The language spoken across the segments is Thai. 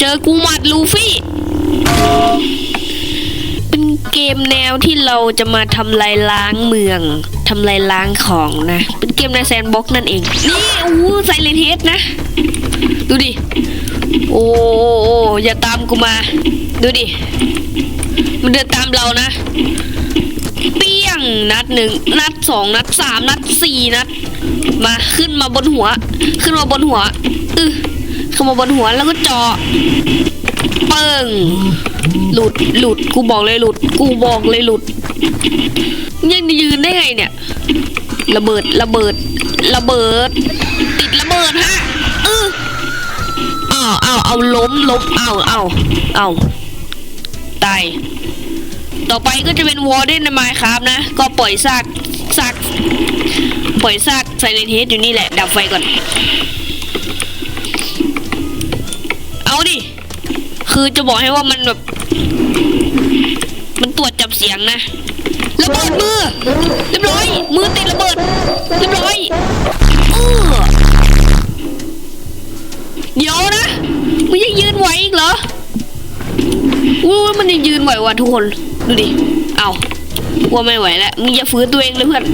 เจอกูหมัดลูฟี่ เป็นเกมแนวที่เราจะมาทำลายล้างเมืองทำลายล้างของนะ เป็นเกมในแซนบ็อกนั่นเอง นี่โอ้ไซเลนเฮดนะ ดูดิโอ้โอ้อย่าตามกูมา ดูดิ มันเดินตามเรานะ เปี้ยงนัดหนึ่งนัดสองนัดสามนัดสี่นัด มาขึ้นมาบนหัว ขึ้นมาบนหัว อือ ขึ้นมาบนหัวแล้วก็เจาะเปิงหลุดหลุดกูบอกเลยหลุด กูบอกเลยหลุด ยังยืนได้ไงเนี่ย ระเบิดระเบิด ระเบิด ติดระเบิดฮะเอออ้าวอ้าเอาล้มล้มเอาวอ้าวอ้าตายต่อไปก็จะเป็นวอร์เดนในไมค์ครับนะ ก็ปล่อยซากซากปล่อยซากไซเลนเฮดอยู่นี่แหละ ดับไฟก่อน เอาดิ คือจะบอกให้ว่ามันแบบ มันตรวจจับเสียงนะ ระเบิดมือ เรียบร้อย มือติดระเบิด เรียบร้อยเออเดี๋ยวนะมึงยังยืนไหวอีกเหรออู้มันยังยืนไหวว่ะทุกคน ดูดิ เอาว่าไม่ไหวแล้ว มึงอย่าฝืนตัวเองเลยเพื่อน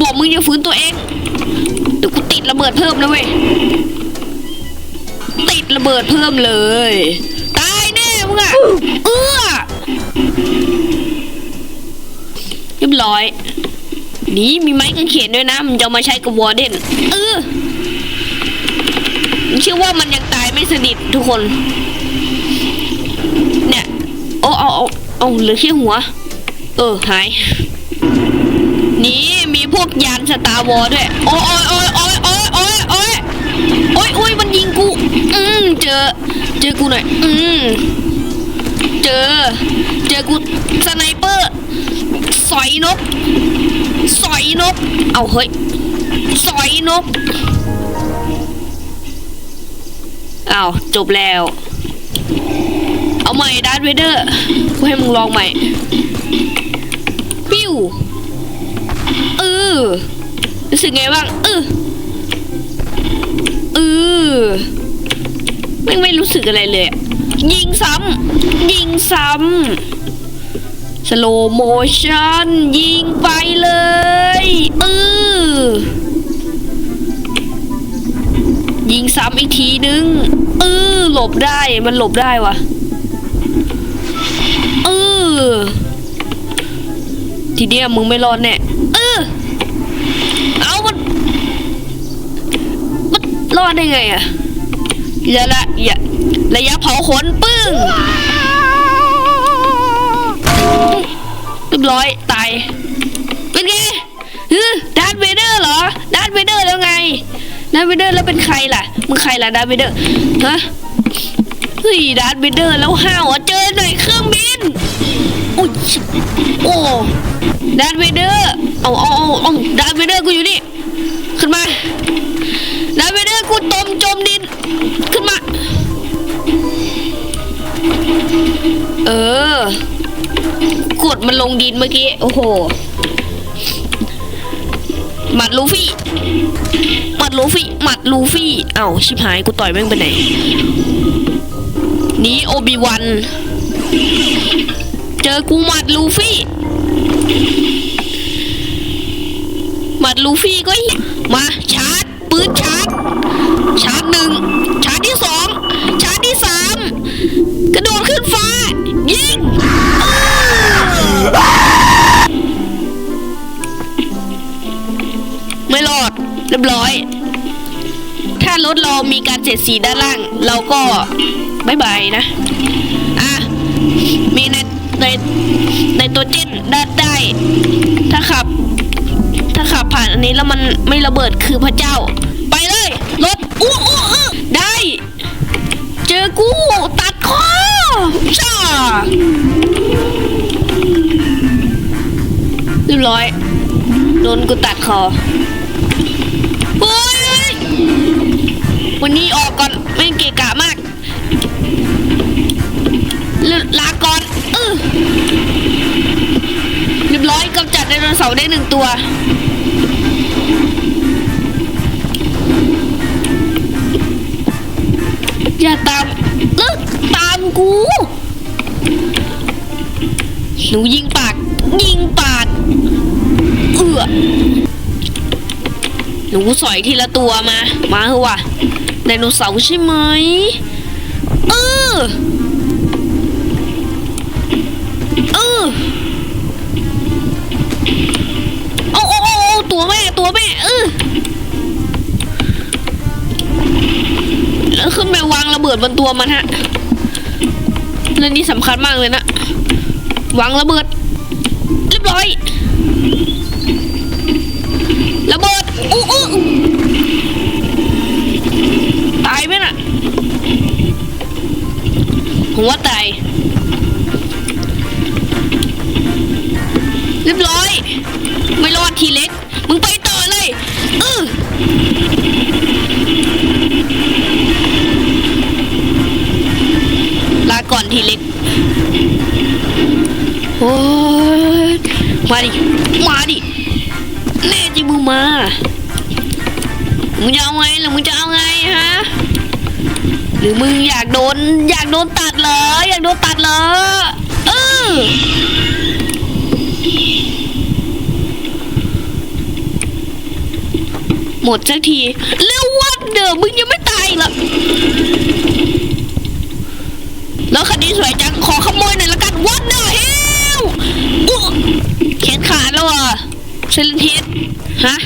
บอกมึงอย่าฝืนตัวเองเดี๋ยวกูติดระเบิดเพิ่มนะเว้ย ระเบิดเพิ่มเลย ตายแน่มึงอะเอื้อเรียบร้อย นี่มีไม้กางเขนด้วยนะ มันจะมาใช้กับวอร์เดนเออเชื่อว่ามันยังตายไม่สนิททุกคน เนี่ย โอ้เอาเอาเอาเหลือแค่หัว เออ หาย นี่มีพวกยานสตาร์วอร์ด้วย โอ้ยโอ้ยโอ้ยโอ้ยโอ้ยโอ้ยโอ้ยโอ้ยมันยิงกู อืมเจอ เจอกูหน่อย อืมเจอ เจอกูสไนเปอร์ สอยนก สอยนก เอาเฮ้ย สอยนก เอาจบแล้ว เอาใหม่ดาร์ธเวเดอร์กูให้มึงลองใหม่ ปิ้วเออรู้สึกไงบ้างเอออ ไม่ไม่รู้สึกอะไรเลย ยิงซ้ำยิงซ้ำสโลโมชั่นยิงไปเลยเออยิงซ้ำอีกทีนึงเออหลบได้มันหลบได้วะเออทีเนี้ยมึงไม่รอดแน่เออเอามันมันรอดได้ไงอะ ระยะระยะระยะเผาขนปึ้งเรียบร้อยตาย เป็นไงฮือดาร์ธเวเดอร์เหรอดาร์ธเวเดอร์แล้วไงดาร์ธเวเดอร์แล้วเป็นใครล่ะมึงใครล่ะดาร์ธเวเดอร์ฮะเฮ้ยดาร์ธเวเดอร์แล้วห้าวเจอหน่อยเครื่องบินอุ้ยโอ้ดาร์ธเวเดอร์เอาเอาเอาดาร์ธเวเดอร์กูอยู่นี่ขึ้นมา ดาร์ธเวเดอร์กูตมจมดินขึ้นมา เออกดมันลงดินเมื่อกี้ โอ้โหหมัดลูฟี่หมัดลูฟี่หมัดลูฟี่เอ้าชิบหายกูต่อยแม่งไปไหนนี่โอบิวันเจอกูหมัดลูฟี่หมัดลูฟี่ก็มาชาร์จปืนชาร์จ กระโดดขึ้นฟ้า ยิงไม่รอด เรียบร้อย ถ้ารถเรามีการเสียดสีด้านล่าง เราก็บายบายนะ อะ มีในในในตัวเจนด้านได้ ถ้าขับ ถ้าขับผ่านอันนี้แล้วมันไม่ระเบิดคือพระเจ้า ไปเลย รถ อู้อู้ บร้อย โดนกูตัดคอเฮ้ยวันนี้ออกก่อนไม่งเกะกะมากลลาก่อนเออเรียบร้อยกำจัดไดโนเสาร์ได้หนึ่งตัวอย่าตามเลิกตามกู หนูยิงปาก ยิงปาก อหนูสอยทีละตัวมา มาเหอะว่ะไดโนเสาร์ใช่ไหมเออเออโอ้โอ้โอ้โอ้ตัวแม่ตัวแม่เออแล้วขึ้นไปวางระเบิดบนตัวมันฮะเรื่องนี้สำคัญมากเลยนะวางระเบิด เรียบร้อย ผมว่าตายเรียบร้อย ไม่รอดทีเล็ก มึงไปต่อเลยเออลาก่อนทีเล็กโอ้ยมาดิ มาดิ แน่จริงมึงมา มึงจะเอาไงหรือมึงจะเอาไงฮะ หรือมึงอยากโดนอยากโดนตัดเหรออยากโดนตัดเหรอเออหมดสักทีเร็ววันเดิมมึงยังไม่ตายหรอแล้วคันนี้สวยจังขอขโมยหน่อยละกันวันเดอร์เฮลแขนขาดแล้วอะเซนเทสฮะ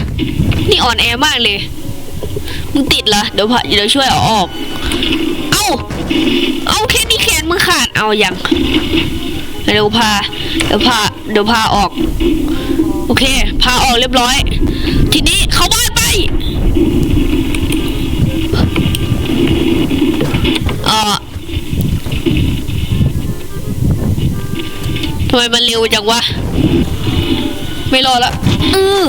นี่อ่อนแอมากเลย มึงติดเหรอเดี๋ยวพาเดี๋ยวช่วยเอาออก เอา เอาแค่นี้แขนมึงขาดเอาอย่างเดี๋ยวพาเดี๋ยวพาเดี๋ยวพาออก โอเค พาออกเรียบร้อย ทีนี้เขาบ้านไปเออทำไมมันเร็วจังวะ ไม่รอละอือ